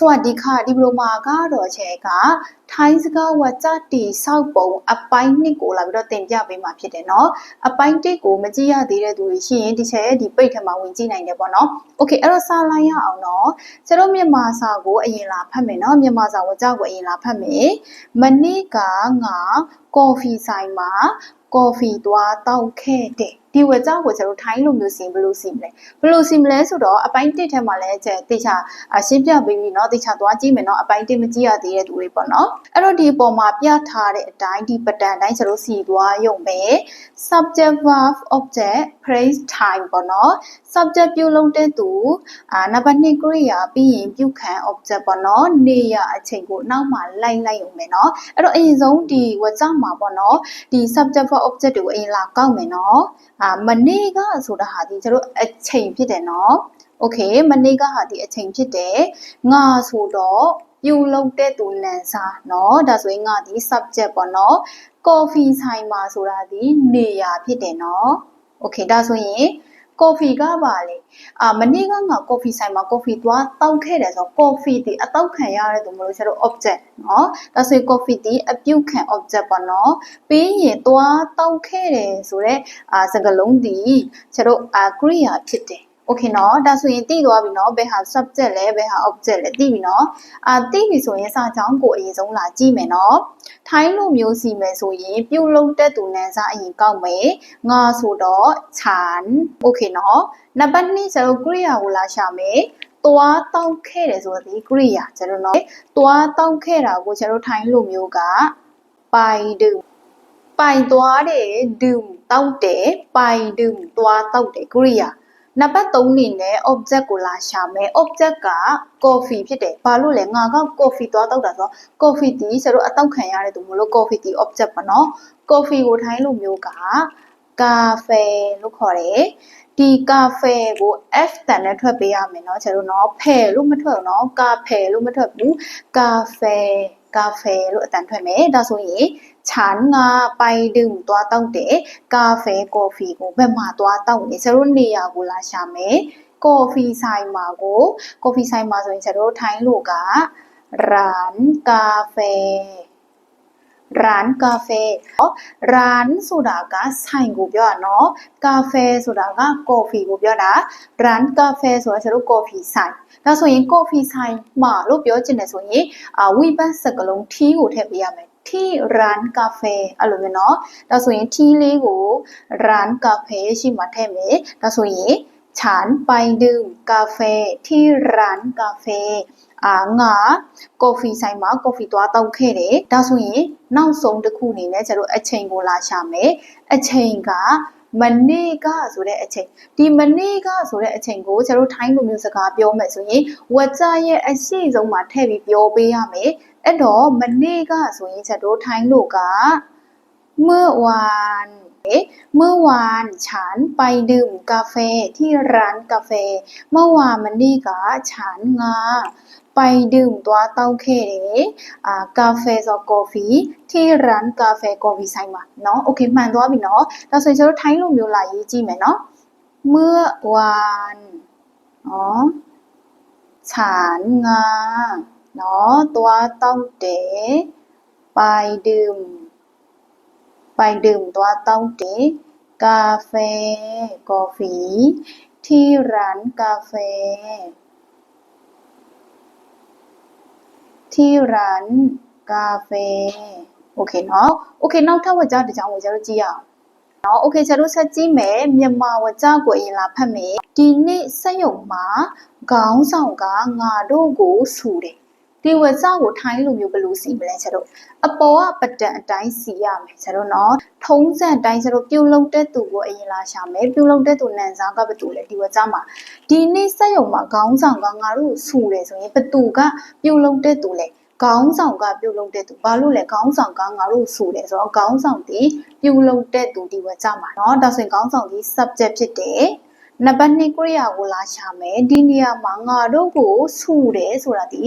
สวัสดีค่ะဒီပရိုမာကတော့ချေကထိုင်းစကားဝကြတီစောက်ပုံအပိုင်းနှစ်ကိုလာပြီးတော့တင်ပြပေးမှာဖြစ်တယ်เนาะအပိုင်းတစ်ကိုမကြည့်ရသေးတဲ့သူတွေရှိရင်ဒီချေရဲ့ဒီပိတ်ထဲမှာဝင်ကြည့်နိုင်တယ်ပေါ့เนาะโอเคအဲ့တော့စာလိုက်ရအောင်เนาะကျတော့မြန်မာစာကိုအရင်လာဖတ်မယ်เนาะမြန်မာစာဝကြကိုအရင်လာဖတ်မယ်မနေ့ကငါကော်ဖီဆိုင်မှာကော်ဖီသွားတောက်ခဲ့တယ် ဒီဝကြောက်ကိုကျွန်တော်ထိုင်းလိုမျိုးစီဘယ်လိုစီမလဲဘယ်လိုစီမလဲဆိုတော့အပိုင်းတစ်ထဲမှာလည်းကျတေချာရှင်းပြပေးပြီးเนาะတေချာသွားကြည့်မယ်เนาะအပိုင်းတစ်မကြည့်ရသေးတဲ့သူတွေပေါ့เนาะအဲ့တော့ဒီအပေါ်မှာပြထားတဲ့အတိုင်းဒီပတန်တိုင်းကျွန်တော်စီသွားရုံပဲ subject verb object phrase time ပေါ့เนาะ subject ပြုလုပ်တဲ့သူအာနံပါတ်2ကရိယာပြီးရင်ပြုခံ object ပေါ့เนาะနေရအချိန်ကိုနောက်မှလိုက်လိုက်ရုံပဲเนาะအဲ့တော့အရင်ဆုံးဒီဝကြောက်မှာပေါ့เนาะဒီ subject verb object တွေကိုအရင်လာကောက်မယ်เนาะအာမနေ့ကဆိုတာဟာဒီကျွန်တော်အချိန်ဖြစ်တယ်เนาะโอเคမနေ့ကဟာဒီအချိန်ဖြစ်တယ်ငါဆိုတော့ပြုလုပ်တဲ့သူနန်စာเนาะဒါဆိုရင်ငါဒီ subject ပေါ့เนาะ coffee ဆိုင်မှာဆိုတာဒီနေရာဖြစ်တယ်เนาะ โอเคဒါဆိုရင်ကော်ဖီကပါလေအာမနေ့ကငါကော်ဖီဆိုင်မှာကော်ဖီသွားတောက်ခဲ့တယ်ဆိုတော့ကော်ဖီဒီအတောက်ခံရတဲ့သူမလို့ဆရာတို့ object เนาะဒါဆိုရင်ကော်ဖီဒီအပြုတ်ခံ object ပေါ့เนาะပြီးရင်သွားတောက်ခဲ့တယ်ဆိုတော့အာစကားလုံးဒီဆရာတို့အာကရိယာဖြစ်တယ် โอเคเนาะဒါဆိုရင်သိသွားပြီเนาะဘယ်ဟာ subject လဲဘယ်ဟာ object လဲသိပြီเนาะအာသိပြီဆိုရင်စာကြောင်းကိုအရင်ဆုံးလာကြည့်မယ်เนาะထိုင်းလိုမျိုးစီမယ်ဆိုရင်ပြုတ်လုံးတက်သူနန်းစားအရင်ကောက်မယ်ငါဆိုတော့ခြံโอเคเนาะနံပါတ်2ကျတော့ကရိယာကိုလာရှာမယ်သွားတောက်ခဲ့တယ်ဆိုတော့ဒီကရိယာကျတော့เนาะသွားတောက်ခဲ့တာကိုကျတော့ထိုင်းလိုမျိုးကပိုင်ဒူပိုင်သွားတယ်ဒူတောက်တယ်ပိုင်ဒူသွားတောက်တယ်ကရိယာ နံပါတ်3အနေနဲ့ object ကိုလာရှာမယ် object က coffee ဖြစ်တယ်ဘာလို့လဲငါက coffee သွားတောက်တာဆိုတော့ coffee တီးဆရာတို့အတောက်ခံရတယ်သူမလို့ coffee တီ object ပါနော် coffee ကိုထိုင်းလို့မျိုးကကာဖေလို့ခေါ်တယ်ဒီကာဖေကို F တန်နဲ့ထွက်ပေးရမယ်เนาะကျွန်တော်เนาะဖယ်လို့မထွက်ဘူးเนาะကာဖေလို့မထွက်ဘူးကာဖေ ကာဖေလို့အတန်ထွက်မယ်ဒါဆိုရင်ခြံငါပိုင်ဒုံသွားတောက်တယ်ကာဖေကော်ဖီကိုဘက်မှာသွားတောက်နေဆရာတို့နေရာကိုလာရှာမယ်ကော်ဖီဆိုင်မှာကိုကော်ဖီဆိုင်မှာဆိုရင်ဆရာတို့ထိုင်းလို့ကရန်ကာဖေ ร้านกาแฟเนาะร้านဆိုတာကဆိုင်ကိုပြောတာเนาะကာဖေဆိုတာကကော်ဖီကိုပြောတာร้านกาแฟဆိုတာကျွန်တော်ကော်ဖီဆိုင်ဒါဆိုရင်ကော်ဖီဆိုင်မှာလို့ပြောချင်တယ်ဆိုရင်အာဝိပတ်စကလုံး ठी ကိုထည့်ပေးရမယ် ठी ร้านกาแฟအဲ့လိုမျိုးเนาะဒါဆိုရင် ठी လေးကိုร้านกาแฟရှိမှထည့်မယ်ဒါဆိုရင် ฉันไปดื่มกาแฟที่ร้านกาแฟအာငါကော်ဖီဆိုင်မှာကော်ဖီသွားတောက်ခဲ့တယ်ဒါဆိုရင်နောက်ဆုံးတစ်ခုအနေနဲ့ကျတော့အချိန်ကိုလာရှာမယ်အချိန်ကမနေ့ကဆိုတဲ့အချိန်ဒီမနေ့ကဆိုတဲ့အချိန်ကိုကျတို့ထိုင်းလိုမျိုးစကားပြောမယ်ဆိုရင်ဝက်ကြရဲ့အရှိဆုံးမှာထည့်ပြီးပြောပေးရမယ်အဲ့တော့မနေ့ကဆိုရင်ကျတို့ထိုင်းလိုက เมื่อวานเมื่อวานฉันไปดื่มกาแฟที่ร้านกาแฟ เมื่อวานมันดีกะฉันงาไปดื่มตัวเต้าเคเากาแฟซอกฟีที่ร้านกาแฟกอฟีไซมาเนาะโอเคมันตัวบิเนาะเราใส่ชุดไทยลงอยู่หลายยี่จีไหมเนาะเมื่อวานอ๋อฉันงาเนาะตัวเต้าเดไปดื่ม ไปดื่มตัวเต้าเต๋กาแฟကော်ဖီที่ร้านกาแฟ ที่ร้านกาแฟโอเคเนาะโอเคနောက်ထပ်ဝကြတစ်ကြောင်းကိုကျတော့ကြည့်ရအောင်เนาะโอเคကျတော့ဆက်ကြည့်မယ်မြန်မာဝကြကိုအရင်လာဖတ်မယ်ဒီနေ့စက်ရုံမှာခေါင်းဆောင်ကငါတို့ကိုဆူတယ် ဒီဝကြကိုထိုင်းလိုမျိုးဘယ်လိုစီမလဲကျတော့အပေါ်ကပတန်အတိုင်းစီရမယ်ကျတော့เนาะထုံးစံအတိုင်းကျတော့ပြုတ်လုံးတဲ့သူကိုအရင်လာရှာမယ်ပြုတ်လုံးတဲ့သူနန်စားကဘယ်သူလဲဒီဝကြမှာဒီနေ့စက်ရုံမှာခေါင်းဆောင်ကငါတို့ဆူတယ်ဆိုရင်ဘယ်သူကပြုတ်လုံးတဲ့သူလဲခေါင်းဆောင်ကပြုတ်လုံးတဲ့သူဘာလို့လဲခေါင်းဆောင်ကငါတို့ဆိုတယ်ဆိုတော့ခေါင်းဆောင်ဒီပြုတ်လုံးတဲ့သူဒီဝကြမှာเนาะဒါဆိုရင်ခေါင်းဆောင်ဒီ subject ဖြစ်တယ်နံပါတ်2ကရိယာကိုလာရှာမယ်ဒီနေရာမှာငါတို့ကိုဆူတယ်ဆိုတာဒီ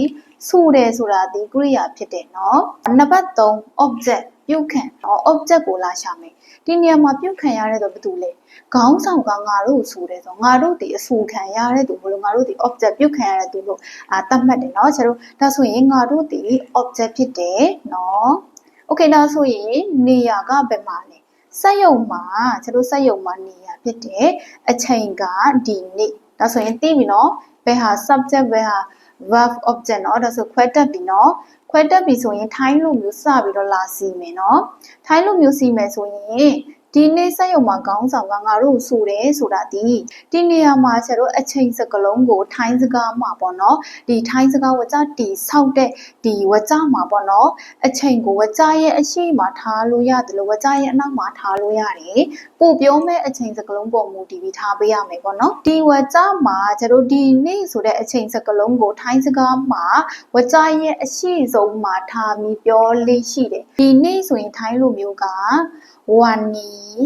ဆူတယ်ဆိုတာဒီကရိယာဖြစ်တယ်เนาะနံပါတ်3 object ပြု ပြုတ်ခံနော် object ကိုလာရှာမယ်ဒီနေရာမှာပြုတ်ခံရတဲ့တော့ဘာတူလဲခေါင်းဆောင်ကငါတို့ဆိုတယ်ဆိုငါတို့ဒီအဆူခံရတဲ့သူဘလို့ငါတို့ဒီ object ပြုတ်ခံရတဲ့သူလို့အာသတ်မှတ်တယ်เนาะကျွန်တော်ဒါဆိုရင်ငါတို့ဒီ object ဖြစ်တယ်เนาะ okay ဒါဆိုရင်နေရာကဘယ်မှာလဲစက်ယုံမှာကျွန်တော်စက်ယုံမှာနေရာဖြစ်တယ်အချိန်ကဒီနေ့ဒါဆိုရင်သိပြီเนาะဘယ်ဟာ subject ဘယ်ဟာ verb object เนาะဒါဆိုခွဲတက်ပြီเนาะခွဲတက်ပြီဆိုရင်ထိုင်းလိုမျိုးစပြီးတော့လာစီမယ်เนาะထိုင်းလိုမျိုးစီမယ်ဆိုရင် ဒီနေ့စက်ရုံမှာခေါင်းဆောင်ကငါတို့ဆိုတယ်ဆိုတာဒီဒီနေရာမှာကျတော့အချိန်စကလုံးကိုထိုင်းစကားမှာပေါ့နော်ဒီထိုင်းစကားဝကြတီဆောက်တဲ့ဒီဝကြမှာပေါ့နော်အချိန်ကိုဝကြရဲ့အရှိမှာထားလို့ရတယ်လို့ဝကြရဲ့အနောက်မှာထားလို့ရတယ်ပို့ပြောမဲ့အချိန်စကလုံးပေါ်မူတည်ပြီးထားပေးရမယ်ပေါ့နော်ဒီဝကြမှာကျတော့ဒီနေ့ဆိုတဲ့အချိန်စကလုံးကိုထိုင်းစကားမှာဝကြရဲ့အရှိဆုံးမှာထားပြီးပြောလေးရှိတယ်ဒီနေ့ဆိုရင်ထိုင်းလိုမျိုးက วันนี้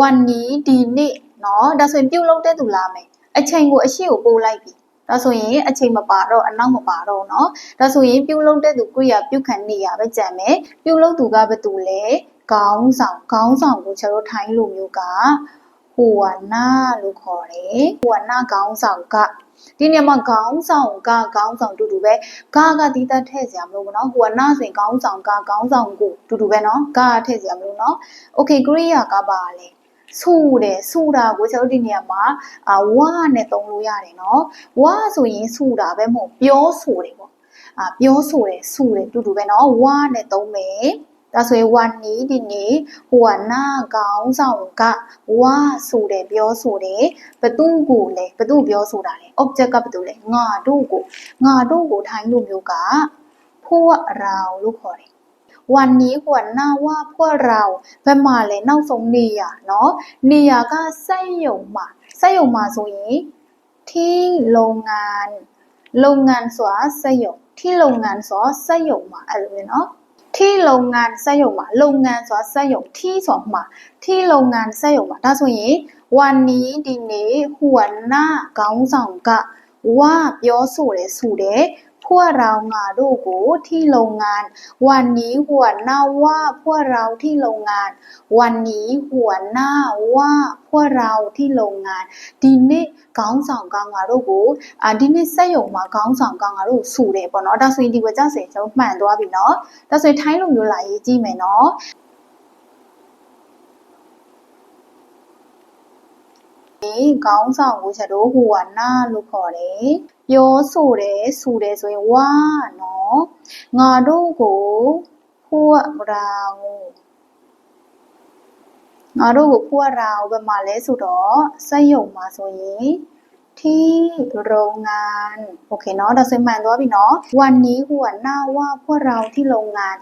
วันนี้ဒီနေ့เนาะဒါဆိုရင်ပြုတ်လုံးတဲ့သူလာမယ်အချိန်ကိုအရှိကိုပို့လိုက်ပြီဒါဆိုရင်အချိန်မပါတော့အနောက်မပါတော့เนาะဒါဆိုရင်ပြုတ်လုံးတဲ့သူကိုရပြုတ်ခံနေရပဲကြံမယ်ပြုတ်လုံးသူကဘယ်သူလဲခေါင်းဆောင်ခေါင်းဆောင်ကိုကျွန်တော်ထိုင်းလိုမျိုးကဟိုဝနာလို့ခေါ်တယ်ဟိုဝနာခေါင်းဆောင်က ဒီနေရာမှာခေါင်းဆောင်ကခေါင်းဆောင်တူတူပဲဂါကတီးတက်ထည့်စရာမလိုဘူးเนาะဟိုကနာဆိုရင်ခေါင်းဆောင်ကခေါင်းဆောင်ကိုတူတူပဲเนาะဂါထည့်စရာမလိုเนาะโอเคကရိယာကပါလေဆူတယ်ဆူတာကိုကျွန်တော်ဒီနေရာမှာအာဝါနဲ့သုံးလို့ရတယ်เนาะဝါဆိုရင်ဆူတာပဲမဟုတ်ပြောဆိုတယ်ပေါ့အာပြောဆိုတယ်ဆူတယ်တူတူပဲเนาะဝါနဲ့သုံးမယ် ဒါဆိုရင်วันนี้ဒီနေ့ဟိုကနာကောင်းဆောင်ကဝါဆိုတယ်ပြောဆိုတယ်ဘသူကိုလဲဘသူပြောဆိုတာလဲ object ကဘသူလဲငါတို့ကိုငါတို့ကိုထိုင်းလို့မျိုးကพวกเราလို့ခေါ်တယ်วันนี้หัวหน้าว่าพวกเราဘယ်မှာလဲနောက်ဆုံးနေရเนาะနေရကစက်ရုံမှာစက်ရုံမှာဆိုရင်ที่โรงงานโรงงานဆိုတာစက်ရုံที่โรงงานဆိုတာစက်ရုံမှာအဲ့လိုပဲเนาะ ထီလုပ်ငန်းစက်ရုံမှာလုပ်ငန်းဆိုတာစက်ရုံထီဆိုမှာထီလုပ်ငန်းစက်ရုံမှာဒါဆိုရင်ဝန်နီဒီနေ့ဟူဝနာခေါင်းဆောင်ကဝါပြောဆိုတယ်ဆိုတဲ့ วกเรางาတို့ကိုที่โรงงาน วันนี้หัวหน้าว่าพวกเราที่โรงงาน วันนี้หัวหน้าว่าพวกเราที่โรงงานဒီနေ့ခေါင်းဆောင်ကငါတို့ကိုအာဒီနေ့စက်ရုံမှာခေါင်းဆောင်ကငါတို့စူတယ်ပေါ့နော်ဒါဆိုရင်ဒီဝကြစင်ကျွန်တော်မှန်သွားပြီနော်ဒါဆိုရင်ထိုင်းလိုမျိုးလာရေးကြည့်မယ်နော် ဒီခေါင်းဆောင်ကိုချက်တို့ဟိုကနာလို့ခေါ်တယ်ပြောဆိုတယ်ဆူတယ်ဆိုရင်ဝါနော်ငါတို့ကိုพวกเราငါတို့ကိုพวกเราဘယ်မှာလဲဆိုတော့စက်ရုံမှာဆိုရင်ที่โรงงานโอเคเนาะဒါဆိုရင်မှန်သွားပြီเนาะวันนี้หัวหน้าว่าพวกเราที่โรงงาน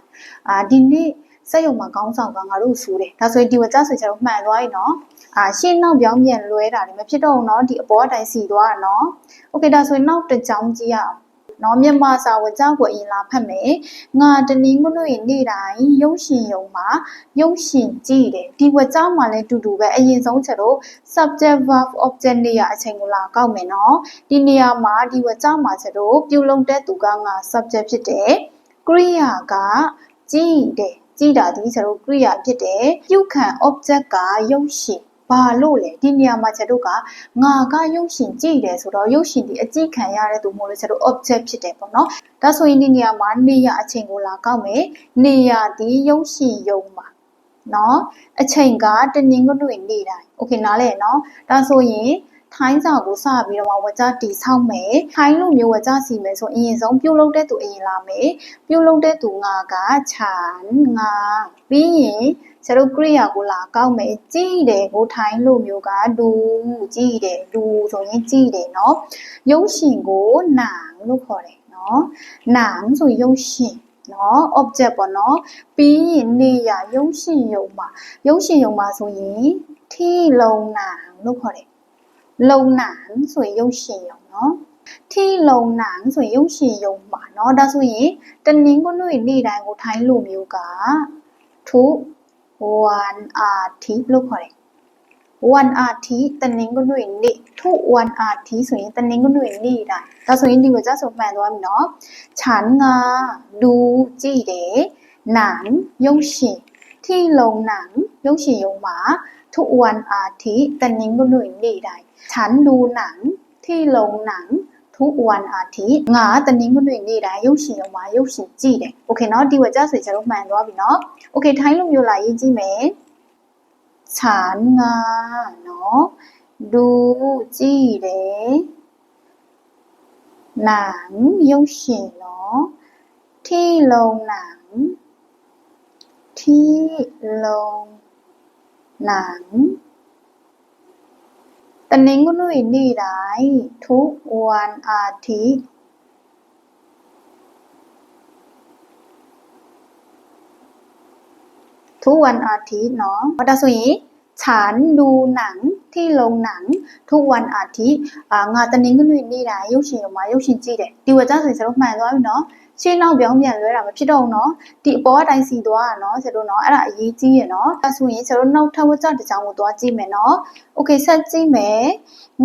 อ่าဒီနေ့ စက်ရုံမှာကောင်းဆောင်ကငါတို့စူတယ်ဒါဆိုရင်ဒီဝကြဆိုကျွန်တော်မှန်သွားပြီเนาะအာရှင်းနောက်ပြောင်းပြန်လွဲတာတွေမဖြစ်တော့ဘူးเนาะဒီအပေါ်အတိုင်းစီသွားတာเนาะโอเคဒါဆိုရင်နောက်တစ်ကြောင်းကြည့်ရအောင်နော်မြန်မာစာဝကြောက်ကိုအရင်လာဖတ်မယ်ငါတနင်္ဂနွေနေ့တိုင်းရုပ်ရှင်ရုံမှာရုပ်ရှင်ကြည့်တယ်ဒီဝကြောက်မှာလည်းတူတူပဲအရင်ဆုံးချက်တော့ subject verb object နေရအချိန်ကိုလာကောက်မယ်နော်ဒီနေရာမှာဒီဝကြောက်မှာချက်တော့ပြုလုပ်တဲ့သူကငါ subject ဖြစ်တယ်ကရိယာကကြည့်တယ် ကြည့်တာဒီချက်တော့ကရိယာဖြစ်တယ်ပြုခံ object ကရုပ်ရှင်ဘာလို့လဲဒီနေရာမှာချက်တို့ကငါကရုပ်ရှင်ကြည့်တယ်ဆိုတော့ရုပ်ရှင်ဒီအကြည့်ခံရတဲ့သူမို့လို့ချက်တို့ object ဖြစ်တယ်ပေါ့နော်ဒါဆိုရင်ဒီနေရာမှာနေရအချိန်ကိုလာကောက်မယ်နေရဒီရုပ်ရှင်ယုံမှာနော်အချိန်ကတနင်္ဂနွေနေ့တိုင်းโอเคနားလဲနော်ဒါဆိုရင် ထိုင်းစာကိုစပြီးတော့မှဝကြတီဆောက်မယ်ထိုင်းလူမျိုးဝကြစီမယ်ဆိုအရင်ဆုံးပြုတ်လုတဲ့သူအရင်လာမယ်ပြုတ်လုတဲ့သူငါကချန်ငါပြီးရင်ကျတို့ကရိယာကိုလာကောက်မယ်ကြည်တယ်ကိုထိုင်းလူမျိုးကဒူကြည်တယ်ဒူဆိုရင်ကြည်တယ်နော်ရုပ်ရှင်ကိုနာလို့ခေါ်တယ်နော်နာဆိုရုပ်ရှင်နော် object ပေါ့နော်ပြီးရင်နေရရုပ်ရှင်ယုံမှာရုပ်ရှင်ယုံမှာဆိုရင်ထီလုံနာလို့ခေါ်တယ် လုံနံဆိုရင်ရုပ်ရှင်ယုံနော်ထီလုံနံဆိုရင်ရုပ်ရှင်ယုံမှာနော်ဒါဆိုရင်တနင်္ဂနွေနေ့တိုင်းကိုထိုင်းလိုမျိုးကทุกวันอาทิตย์လို့ခေါ်တယ်วันอาทิตย์တနင်္ဂနွေနေ့ทุกวันอาทิตย์ဆိုရင်တနင်္ဂနွေနေ့တိုင်းဒါဆိုရင်ဒီဝကြဆိုမှန်သွားပြီเนาะฉันငါดูကြည့်တယ် หนังရုပ်ရှင်ที่โรงหนังရုပ်ရှင်ရုံမှာ ทุกวันอาทิตย์ตะนิงกุนุ่ยနေ့တိုင်းฉันดูหนังที่โรงหนังทุกวันอาทิตย์ငါတနင်္ဂနွေနေ့တိုင်းရုပ်ရှင်ရုံမှာရုပ်ရှင်ကြည့်တယ်โอเคเนาะဒီဝကြဆိုကျွန်တော်မှန်သွားပြီเนาะโอเคထိုင်းလိုမျိုးလာရေးကြည့်မယ်ฉันငါเนาะดูကြည့်တယ်หนังရုပ်ရှင်เนาะที่โรงหนัง ที่โรง หลังตอนนี้กุนุ่ยนี่ได้ทุกวันอาทิตย์ทุกวันอาทิตย์เนาะวัตสุีฉันดูหนังที่โรงหนังทุกวันอาทิตย์งานตอนนี้ก็นุ่ยนี่นะยุชินออกมายุชินจีเด็ดดีว่าจ้าสุยสรุปมาแล้วเนาะ ရှင်းနောက်ပြောင်းပြန်လွဲတာမဖြစ်တော့ဘူးเนาะဒီအပေါ်အတိုင်းစီသွားတာเนาะကျွန်တော်เนาะအဲ့ဒါအရေးကြီးရယ်เนาะအဲဆိုရင်ကျွန်တော်နောက်ထပ်ဝကြတစ်ကြောင်းကိုသွားကြည့်မယ်เนาะโอเคဆက်ကြည့်မယ်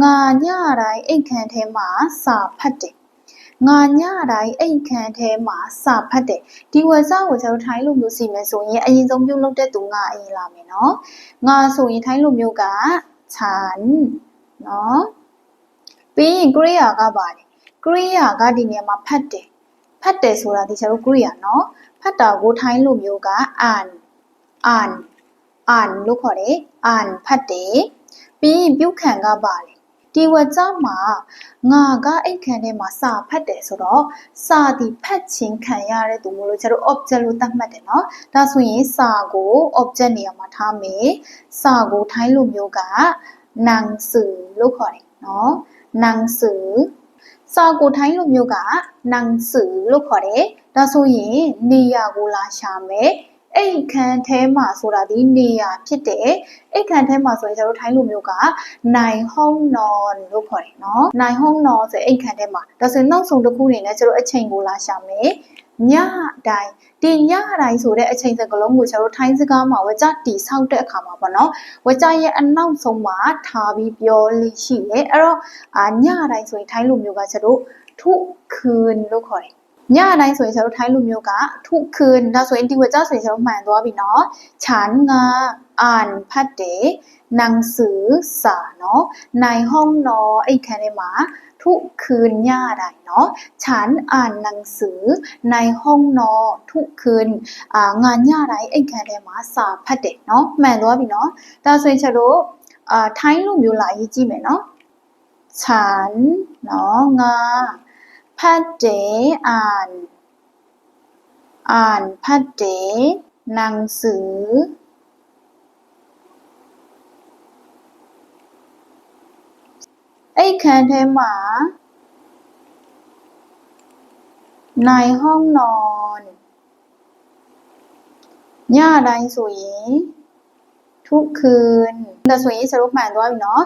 ငါညတိုင်းအိတ်ခမ်းထဲမှာစာဖတ်တယ်ငါညတိုင်းအိတ်ခမ်းထဲမှာစာဖတ်တယ်ဒီဝက်စာကိုကျွန်တော်ထိုင်းလိုမျိုးစီမယ်ဆိုရင်အရင်ဆုံးပြုလုပ်တဲ့သူငါအရင်လာမယ်เนาะငါဆိုရင်ထိုင်းလိုမျိုးကခြံเนาะပြီးရင်ကရိယာကပါတယ်ကရိယာကဒီနေရာမှာဖတ်တယ် ဖတ်တယ်ဆိုတာဒီချာတို့ကရိယာနော်ဖတ်တာကိုထိုင်းလိုမျိုးက an an an လို့ခေါ်တယ် an ဖတ်တယ်ပြီးရင်ပြုခံကပါတယ်ဒီဝကြမှာငါကအိတ်ခံထဲမှာစာဖတ်တယ်ဆိုတော့စာဒီဖတ်ခြင်းခံရတဲ့သူမျိုးလို့ကျတော့ object လို့သတ်မှတ်တယ်နော်ဒါဆိုရင်စာကို object နေရာမှာထားမယ်စာကိုထိုင်းလိုမျိုးကနန်စုလို့ခေါ်တယ်နော်နန်စု စာကိုထိုင်းလိုမျိုးကနန်สือလို့ခေါ်တယ်ဒါဆိုရင်နေရာကိုလာရှာမယ်အိတ်ခမ်းထဲမှာဆိုတာဒီနေရာဖြစ်တယ်အိတ်ခမ်းထဲမှာဆိုရင်ကျွန်တော်တို့ထိုင်းလိုမျိုးကနိုင်ဟုံးနွန်လို့ခေါ်တယ်နော်နိုင်ဟုံးနွန်ဆိုအိတ်ခမ်းထဲမှာဒါဆိုရင်နောက်ဆုံးတစ်ခုအနေနဲ့ကျွန်တော်အချိန်ကိုလာရှာမယ် ညတိုင်းဒီညတိုင်းဆိုတဲ့အချိန်စကားလုံးကိုကျွန်တော်ထိုင်းစကားမှာဝကြတီဆောက်တဲ့အခါမှာပေါ့နော်ဝကြရဲ့အနောက်ဆုံးမှာထားပြီးပြောလို့ရှိတယ်အဲ့တော့အာညတိုင်းဆိုရင်ထိုင်းလူမျိုးကကျွန်တော်ထုခွန်းလို့ခေါ်တယ်ညတိုင်းဆိုရင်ကျွန်တော်ထိုင်းလူမျိုးကထုခွန်းဒါဆိုရင်ဒီဝကြဆိုရင်ကျွန်တော်မှန်သွားပြီနော်ချန်ငါ อ่านพัดเดหนังสือสาเนาะในห้องนอไอแคเนมาทุกคืนย่าได้เนาะฉันอ่านหนังสือในห้องนอทุกคืนงานย่าไรไอแคเนมาสาพัดเดเนาะแม่รู้พี่เนาะแต่ส่วนชะโรท้ายลูมอยู่หลายยี่จีเหมเนาะฉันเนาะงาพัดเดอ่าน อ่านพัดเดหนังสือ ไอ้แคนเทหมา ในห้องนอนย่าไรสุย ทุกคืนแต่สุยสรุปหมายว่าเนาะ